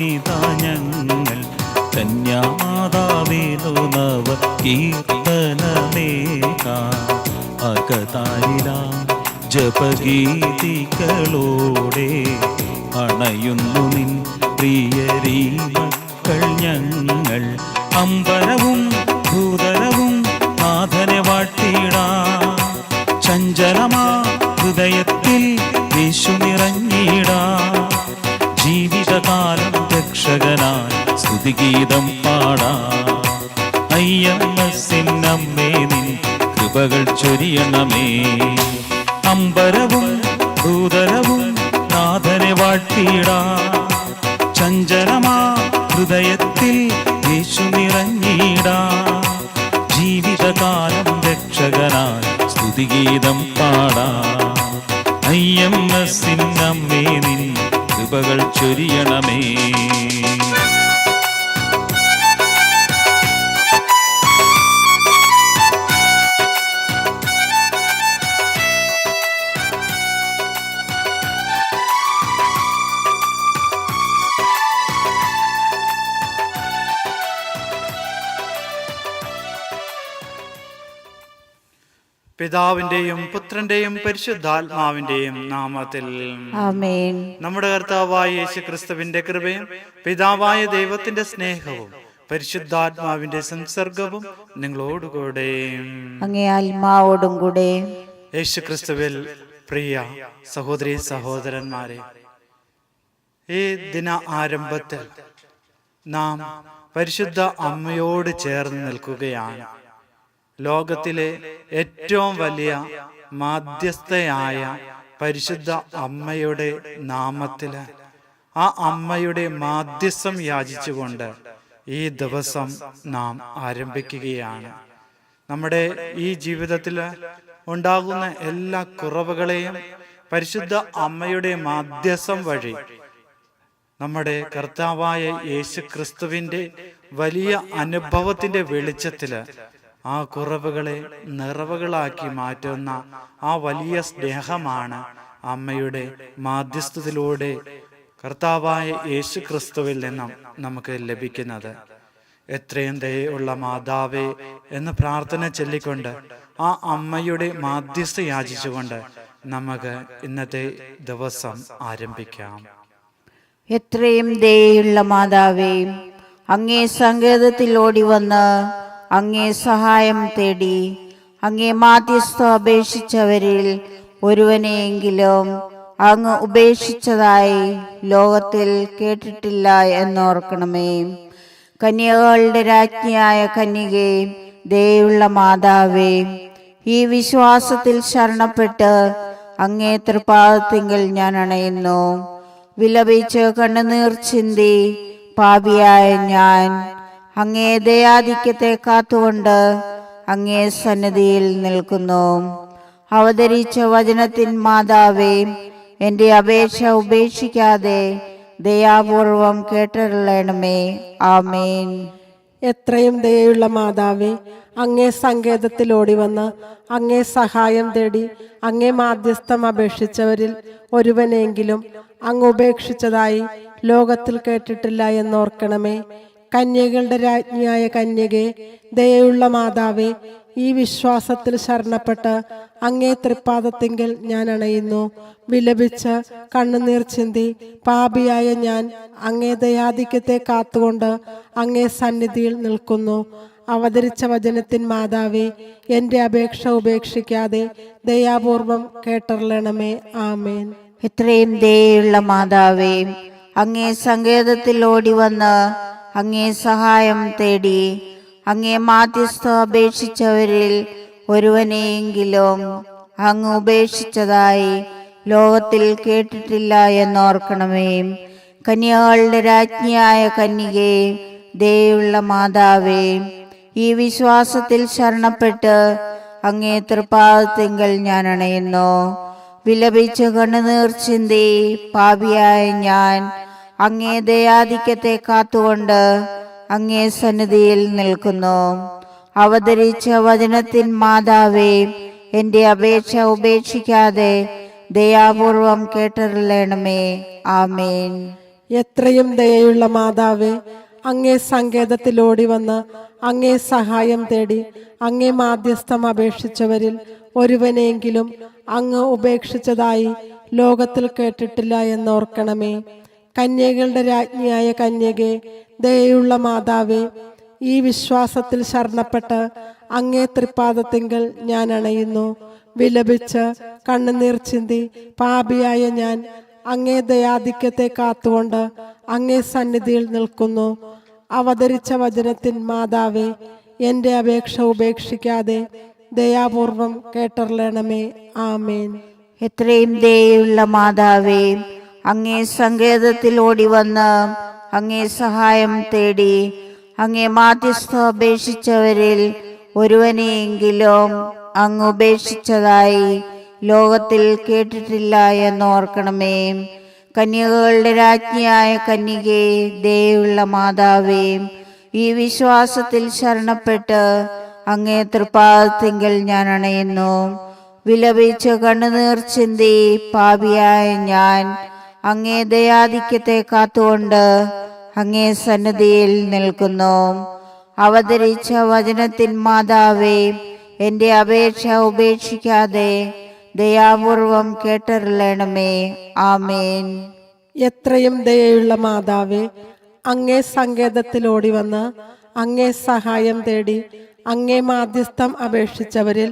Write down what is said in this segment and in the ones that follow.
ഇതാ ഞങ്ങൾ കന്യാമാതാവേലോ നവ കീർത്തനമേകാ അകതാരില ജപഗീതികളോടെ അണയുന്നു നിൻ പ്രിയരീ മക്കൾ ഞങ്ങൾ. അമ്പരവും ഭൂതലവും നാഥനെ വാട്ടിടാ ചഞ്ചലമാ ഹൃദയത്തിൽ യേശു ജീവിതകാലം രക്ഷകനായി സ്തുതിഗീതം പാടാ. അയ്യമ്മസിന്നമ്മേ നിൻ കൃപകൾ ചൊരിയണമേ. അമ്പരവും ഭൂതലവും നാഥനെ വാഴ്ത്തിയിടാ. ചഞ്ചലമാ ഹൃദയത്തിൽ യേശു ജീവിതകാലം രക്ഷകനായി സ്തുതിഗീതം പാടാ. അയ്യമ്മ സിന്നമ്മേ നിൻ കൃപകൾ ചൊരിയണമേ. പിതാവിന്റെയും പുത്രന്റെയും പരിശുദ്ധാത്മാവിന്റെയും നാമത്തിൽ. നമ്മുടെ കർത്താവായ യേശു ക്രിസ്തുവിന്റെ കൃപയും പിതാവായ ദൈവത്തിന്റെ സ്നേഹവും പരിശുദ്ധാത്മാവിന്റെ സംസർഗവും നിങ്ങളോടുകൂടെ. അങ്ങേ ആത്മാവോടും കൂടെ. യേശു ക്രിസ്തുവിൽ പ്രിയ സഹോദരി സഹോദരന്മാരെ ഈ ദിന ആരംഭത്തിൽ നാം പരിശുദ്ധ അമ്മയോട് ചേർന്ന് നിൽക്കുകയാണ്. ലോകത്തിലെ ഏറ്റവും വലിയ മാധ്യസ്ഥയായ പരിശുദ്ധ അമ്മയുടെ നാമത്തിൽ ആ അമ്മയുടെ മാധ്യസ്ഥം യാചിച്ചുകൊണ്ട് ഈ ദിവസം നാം ആരംഭിക്കുകയാണ്. നമ്മുടെ ഈ ജീവിതത്തിൽ ഉണ്ടാകുന്ന എല്ലാ കുറവുകളെയും പരിശുദ്ധ അമ്മയുടെ മാധ്യസ്ഥം വഴി നമ്മുടെ കർത്താവായ യേശു ക്രിസ്തുവിന്റെ വലിയ അനുഭവത്തിന്റെ വെളിച്ചത്തിൽ ആ കുറവുകളെ നിറവുകളാക്കി മാറ്റുന്ന ആ വലിയ സ്നേഹമാണ് അമ്മയുടെ മാധ്യസ്ഥത്തിലൂടെ കർത്താവായ യേശു ക്രിസ്തുവിൽ നിന്നും നമുക്ക് ലഭിക്കുന്നത്. എത്രയും ദയുള്ള മാതാവേ എന്ന് പ്രാർത്ഥന ചൊല്ലിക്കൊണ്ട് ആ അമ്മയുടെ മാധ്യസ്ഥ യാചിച്ചുകൊണ്ട് നമുക്ക് ഇന്നത്തെ ദിവസം ആരംഭിക്കാം. എത്രയും ദയുള്ള മാതാവേ അങ്ങേ സങ്കേതത്തിൽ ഓടി വന്ന് അങ്ങേ സഹായം തേടി അങ്ങേ മാധ്യസ്ഥ അപേക്ഷിച്ചവരിൽ ഒരുവനെയെങ്കിലും അങ്ങ് ഉപേക്ഷിച്ചതായി ലോകത്തിൽ കേട്ടിട്ടില്ല എന്നോർക്കണമേ. കന്യകളുടെ രാജ്ഞിയായ കന്യകെ ദയുള്ള മാതാവേ ഈ വിശ്വാസത്തിൽ ശരണപ്പെട്ട് അങ്ങേ തൃപാദത്തിങ്കിൽ ഞാൻ അണയുന്നു. വിലപിച്ച് കണ്ണുനീർ ചിന്തി പാപിയായ ഞാൻ അങ്ങേ ദയാധിക്യത്തെ കാത്തുകൊണ്ട് അങ്ങേ സന്നിധിയിൽ നിൽക്കുന്നു. അവതരിച്ച വചനത്തിൻ മാതാവേ എന്റെ അപേക്ഷ ഉപേക്ഷിക്കാതെ ദയാപൂർവം കേട്ടറിയണമേ ആമേൻ. എത്രയും ദയയുള്ള മാതാവേ അങ്ങേ സങ്കേതത്തിൽ ഓടി വന്ന് അങ്ങേ സഹായം തേടി അങ്ങേ മാധ്യസ്ഥം അപേക്ഷിച്ചവരിൽ ഒരുവനെങ്കിലും അങ്ങ് ഉപേക്ഷിച്ചതായി ലോകത്തിൽ കേട്ടിട്ടില്ല എന്നോർക്കണമേ. കന്യകളുടെ രാജ്ഞിയായ കന്യകെ ദയുള്ള മാതാവേ ഈ വിശ്വാസത്തിൽ ശരണപ്പെട്ട് അങ്ങേ തൃപ്പാദത്തെങ്കിൽ ഞാൻ അണയുന്നു. വിലപിച്ച് കണ്ണുനീർ ചിന്തി പാപിയായ ഞാൻ അങ്ങേ ദയാധിക്യത്തെ കാത്തുകൊണ്ട് അങ്ങേ സന്നിധിയിൽ നിൽക്കുന്നു. അവതരിച്ച വചനത്തിൻ മാതാവേ എന്റെ അപേക്ഷ ഉപേക്ഷിക്കാതെ ദയാപൂർവം കേട്ടറിയണമേ. ആമേൻ. എത്രയും ദയുള്ള മാതാവേ അങ്ങേ സങ്കേതത്തിൽ ഓടി വന്ന് അങ്ങേ സഹായം തേടി അങ്ങേ മാധ്യസ്ഥ അപേക്ഷിച്ചവരിൽ ഒരുവനെയെങ്കിലും അങ്ങ് ഉപേക്ഷിച്ചതായി ലോകത്തിൽ കേട്ടിട്ടില്ല എന്നോർക്കണമേ. കന്യകളുടെ രാജ്ഞിയായ കന്യകെ ദയുള്ള മാതാവേ ഈ വിശ്വാസത്തിൽ ശരണപ്പെട്ട് അങ്ങേ തൃപ്പാദത്തിങ്കൽ ഞാൻ അണയുന്നു. വിലപിച്ച് കണ്ണുനീർ ചിന്തി പാപിയായ ഞാൻ അങ്ങേ ദയാധിക്യത്തെ കാത്തുകൊണ്ട് അങ്ങേ സന്നിധിയിൽ നിൽക്കുന്നു. അവതരിച്ച വചനത്തിൻ മാതാവേ എന്റെ അപേക്ഷ ഉപേക്ഷിക്കാതെ ദയാപൂർവം കേട്ടറിയണമേ ആമേൻ. എത്രയും ദയയുള്ള മാതാവേ അങ്ങേ സങ്കേതത്തിലോടി വന്ന് അങ്ങേ സഹായം തേടി അങ്ങേ മാധ്യസ്ഥം അപേക്ഷിച്ചവരിൽ ഒരുവനെങ്കിലും അങ്ങ് ഉപേക്ഷിച്ചതായി ലോകത്തിൽ കേട്ടിട്ടില്ല എന്നോർക്കണമേ കന്യകളുടെ രാജ്ഞിയായ കന്യകെ ദയുള്ള മാതാവേ ഈ വിശ്വാസത്തിൽ ശരണപ്പെട്ട് അങ്ങേ തൃപ്പാദത്തിങ്കൽ ഞാൻ അണയുന്നു. വിലപിച്ച് കണ്ണുനീർ ചിന്തി പാപിയായ ഞാൻ അങ്ങേ ദയാധിക്യത്തെ കാത്തുകൊണ്ട് അങ്ങേ സന്നിധിയിൽ നിൽക്കുന്നു. അവതരിച്ച വചനത്തിൻ മാതാവേ എന്റെ അപേക്ഷ ഉപേക്ഷിക്കാതെ ദയാപൂർവം കേട്ടറിയണമേ. ആമേൻ. എത്രയും ദയുള്ള മാതാവേ അങ്ങേ സങ്കേതത്തിൽ ഓടി വന്ന് അങ്ങേ സഹായം തേടി അങ്ങേ മാധ്യസ്ഥ അപേക്ഷിച്ചവരിൽ ഒരുവനെയെങ്കിലും അങ്ങ് ഉപേക്ഷിച്ചതായി ലോകത്തിൽ കേട്ടിട്ടില്ല എന്ന് ഓർക്കണമേ. കന്യകകളുടെ രാജ്ഞിയായ കന്യകെ ദയുള്ള മാതാവേ ഈ വിശ്വാസത്തിൽ ശരണപ്പെട്ട് അങ്ങേ തൃപ്പാദത്തിങ്കൽ ഞാൻ അണയുന്നു. വിലപിച്ച് കണ്ണുനീർ ചിന്തി പാപിയായ ഞാൻ അങ്ങേ ദയാധിക്യത്തെ കാത്തുകൊണ്ട് അങ്ങേ സന്നദ്ധിയിൽ നിൽക്കുന്നു. അവതരിച്ച വചനത്തിൻ മാതാവേ എന്റെ അപേക്ഷ ഉപേക്ഷിക്കാതെ ദയാപൂർവം കേട്ടറിയണമേ ആമേൻ. എത്രയും ദയയുള്ള മാതാവേ അങ്ങേ സങ്കേതത്തിലോടി വന്ന് അങ്ങേ സഹായം തേടി അങ്ങേ മാധ്യസ്ഥം അപേക്ഷിച്ചവരിൽ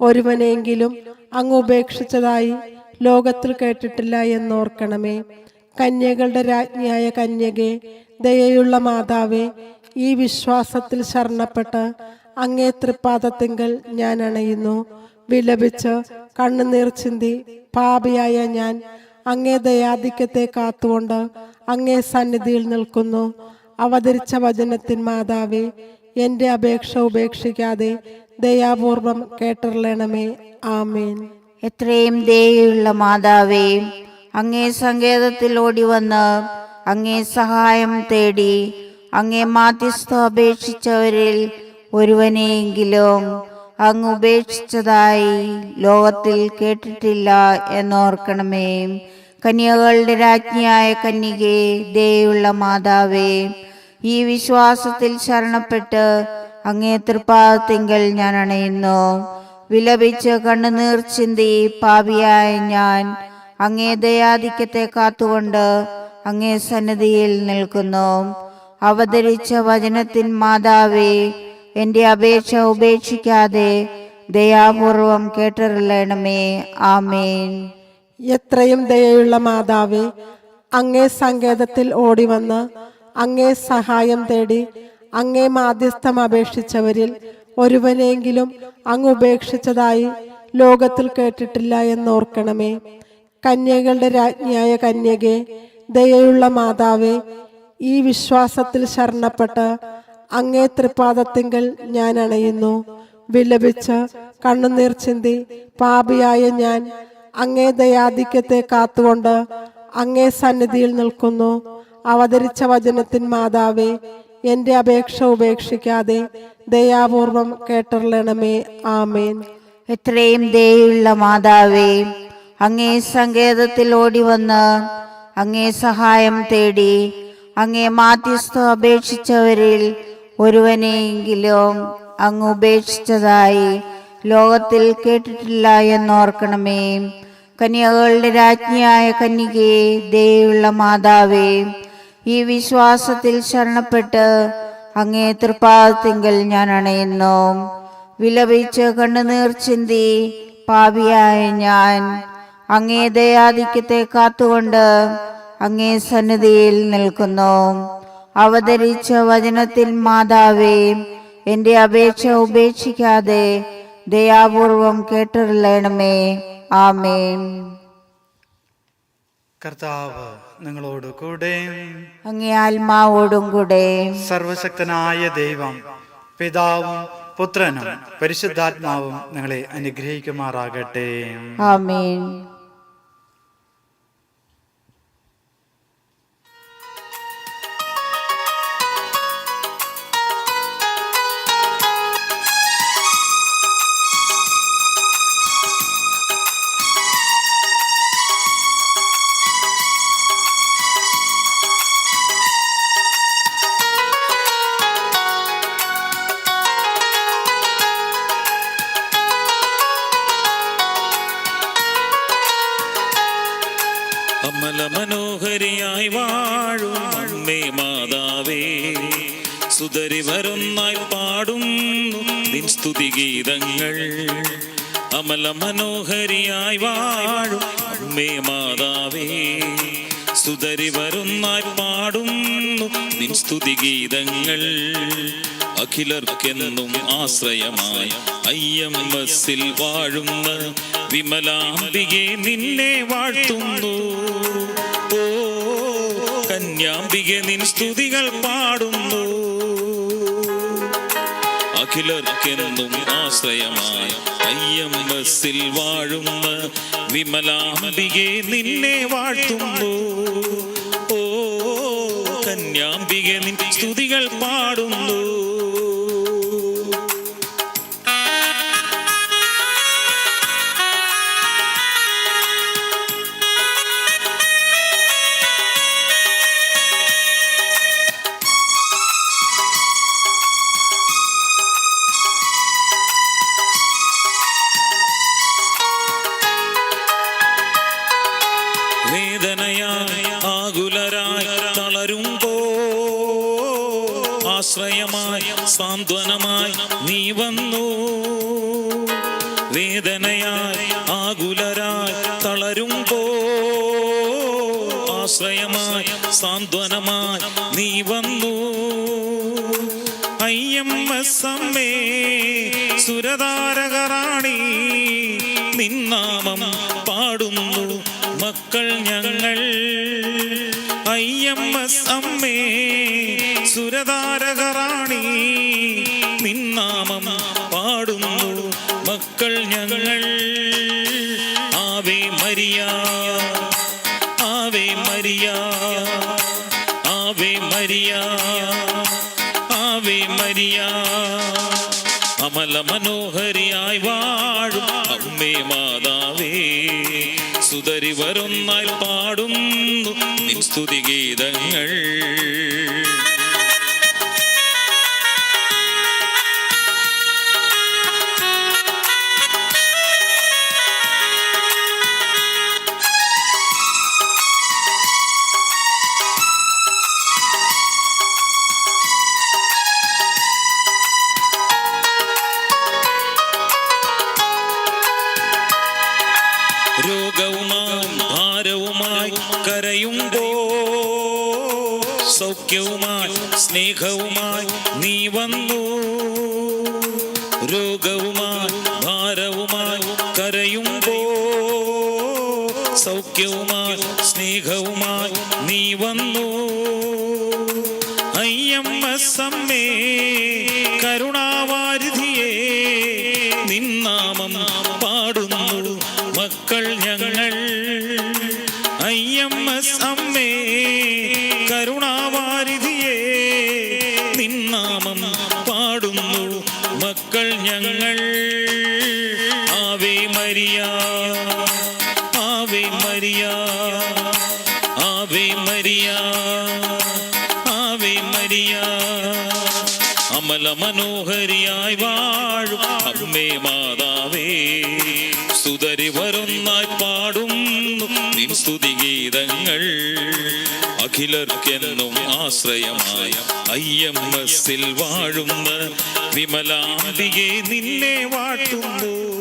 ഒരുവനെങ്കിലും അങ്ങ് ഉപേക്ഷിച്ചതായി ലോകത്തിൽ കേട്ടിട്ടില്ല എന്നോർക്കണമേ. കന്യകളുടെ രാജ്ഞിയായ കന്യകെ ദയയുള്ള മാതാവേ ഈ വിശ്വാസത്തിൽ ശരണപ്പെട്ട് അങ്ങേ തൃപ്പാദത്തിങ്കൽ ഞാൻ അണയുന്നു. വിലപിച്ച് കണ്ണുനീർ ചിന്തി പാപിയായ ഞാൻ അങ്ങേ ദയാധിക്യത്തെ കാത്തുകൊണ്ട് അങ്ങേ സന്നിധിയിൽ നിൽക്കുന്നു. അവതരിച്ച വചനത്തിൻ മാതാവേ എന്റെ അപേക്ഷ ഉപേക്ഷിക്കാതെ ദയാപൂർവം കേട്ടറിയണമേ. ആമേൻ. എത്രയും ദയുള്ള മാതാവേ അങ്ങേ സങ്കേതത്തിൽ ഓടി വന്ന് അങ്ങേ സഹായം തേടി അങ്ങേ മാധ്യസ്ഥ അപേക്ഷിച്ചവരിൽ ഒരുവനെയെങ്കിലും അങ്ങ് ഉപേക്ഷിച്ചതായി ലോകത്തിൽ കേട്ടിട്ടില്ല എന്നോർക്കണമേ. കന്യകളുടെ രാജ്ഞിയായ കന്യകെ ദയുള്ള മാതാവേ ഈ വിശ്വാസത്തിൽ ശരണപ്പെട്ട് അങ്ങേ തൃപ്പാദത്തിങ്കൽ ഞാൻ അണയുന്നു. വിലപിച്ച് കണ്ണുനീർ ചിന്തി പാവിയായ ഞാൻ അങ്ങേ ദയാധിക്യത്തെ കാത്തുകൊണ്ട് അങ്ങേ സന്നിധിയിൽ നിൽക്കുന്നു. അവതരിച്ച വചനത്തിൻ മാതാവേ എന്റെ അപേക്ഷ ഉപേക്ഷിക്കാതെ ദയാപൂർവം കേട്ടറിയണമേ. ആമേൻ. എത്രയും ദയയുള്ള മാതാവേ അങ്ങേ സങ്കേതത്തിൽ ഓടി വന്ന് അങ്ങേ സഹായം തേടി അങ്ങേ മാധ്യസ്ഥം അപേക്ഷിച്ചവരിൽ ഒരുവനെങ്കിലും അങ്ങ് ഉപേക്ഷിച്ചതായി ലോകത്തിൽ കേട്ടിട്ടില്ല എന്നോർക്കണമേ. കന്യകളുടെ രാജ്ഞിയായ കന്യകെ ദയയുള്ള മാതാവേ ഈ വിശ്വാസത്തിൽ ശരണപ്പെട്ട് അങ്ങേ തൃപ്പാദത്തിങ്കൽ ഞാൻ അണയുന്നു. വിലപിച്ച് കണ്ണുനീർ ചിന്തി പാപിയായ ഞാൻ അങ്ങേ ദയാധിക്യത്തെ കാത്തുകൊണ്ട് അങ്ങേ സന്നിധിയിൽ നിൽക്കുന്നു. അവതരിച്ച വചനത്തിൻ മാതാവേ എന്റെ അപേക്ഷ ഉപേക്ഷിക്കാതെ ദയാപൂർവം കേട്ടറിയണമേ. ആമേൻ. എത്രയും ദയുള്ള മാതാവേ അങ്ങേ സങ്കേതത്തിൽ ഓടി വന്ന് അങ്ങേ സഹായം തേടി അങ്ങേ മാധ്യസ്ഥ അപേക്ഷിച്ചവരിൽ ഒരുവനെയെങ്കിലും അങ്ങ് ഉപേക്ഷിച്ചതായി ലോകത്തിൽ കേട്ടിട്ടില്ല എന്നോർക്കണമേ. കന്യകളുടെ രാജ്ഞിയായ കന്യകയെ ദയുള്ള മാതാവേ ഈ വിശ്വാസത്തിൽ ശരണപ്പെട്ട് അങ്ങേ തൃപ്പാദത്തിങ്കൽ ഞാൻ അണയുന്നു. വിലപിച്ച് കണ്ണുനീർ ചിന്തി പാപിയായ ഞാൻ അങ്ങേ ദയാധിക്യത്തെ കാത്തുകൊണ്ട് അങ്ങേ സന്നിധിയിൽ നിൽക്കുന്നു. അവതരിച്ച വചനത്തിൽ മാതാവേ എന്റെ അപേക്ഷ ഉപേക്ഷിക്കാതെ ദയാപൂർവം കേട്ടറിയണമേ. ആമേൻ. കർത്താവ് നിങ്ങളോട് കൂടെ. അങ്ങേ ആത്മാവോടും കൂടെ. സർവശക്തനായ ദൈവം പിതാവും പുത്രനും പരിശുദ്ധാത്മാവും നിങ്ങളെ അനുഗ്രഹിക്കുമാറാകട്ടെ. ആമേൻ. അമ്മേ മാതാവേ സുതരി വരുന്നായി പാടുന്നു. നിൻ സ്തുതിഗീതങ്ങൾ അമല മനോഹരിയായി വാഴും. അമ്മേ മാതാവേ സുതരി വരുന്നായി പാടുന്നു. നിൻ സ്തുതിഗീതങ്ങൾ അഖിലർക്കെന്നും ആശ്രയമായ. അയ്യമ്മസിൽ വാഴുന്ന വിമലാംബികെ നിന്നെ വാഴ്ത്തുന്നു. കന്യാംബികെ നിൻ സ്തുതികൾ പാടുന്നു. അഖിലർക്കെന്നും ആശ്രയമായ അയ്യമ്മസിൽ വാഴുന്ന വിമലാംബികെ നിന്നെ വാഴ്ത്തുന്നു. ഓ കന്യാംബിക നിൻ സ്തുതികൾ പാടുന്നു. സാന്ത്വനമായി നീ വന്നു. വേദനയായി ആകുലരായി തളരുമ്പോ ആശ്രയമായി സാന്ത്വനമായി നീ വന്നു. അയ്യമ്മസമ്മേ സുരതാരകറാണി. നിന്നാമം പാടുന്നു മക്കൾ ഞങ്ങൾ. അയ്യമ്മസ് സമ്മേ സുരതാരകറാണി. നിന്നാമം പാടുന്നു. മക്കൾ ഞങ്ങൾ. Ave Maria Ave Maria Ave Maria Ave Maria. Amala മനോഹരിയായി വാഴും അമ്മേ മാതാവേ. സുതരി വരുന്നാൽ പാടുന്നു നിൻ സ്തുതിഗീതങ്ങൾ രോഗവുമായി ഭാരവുമായി കരയുമ്പോ സൗഖ്യവുമായി സ്നേഹവുമായി നീ വന്നു. രോഗവുമായി ഭാരവുമായി കരയുമ്പോ സൗഖ്യവുമായി സ്നേഹവുമായി നീ വന്നു. അയ്യമ്മ സമ്മേ കരുണാവാരിധിയേ നിന്നാമം അമല മനോഹരിയായി വാഴും. അമ്മേ മാതാവേ സുതരി വരുന്നായി പാടുന്നു. നിൻ സ്തുതിഗീതങ്ങൾ അഖിലർക്കെന്നും ആശ്രയമായ അയ്യമ്മസിൽ വാഴുന്ന വിമലാതിയെ നിന്നെ വാട്ടുന്നു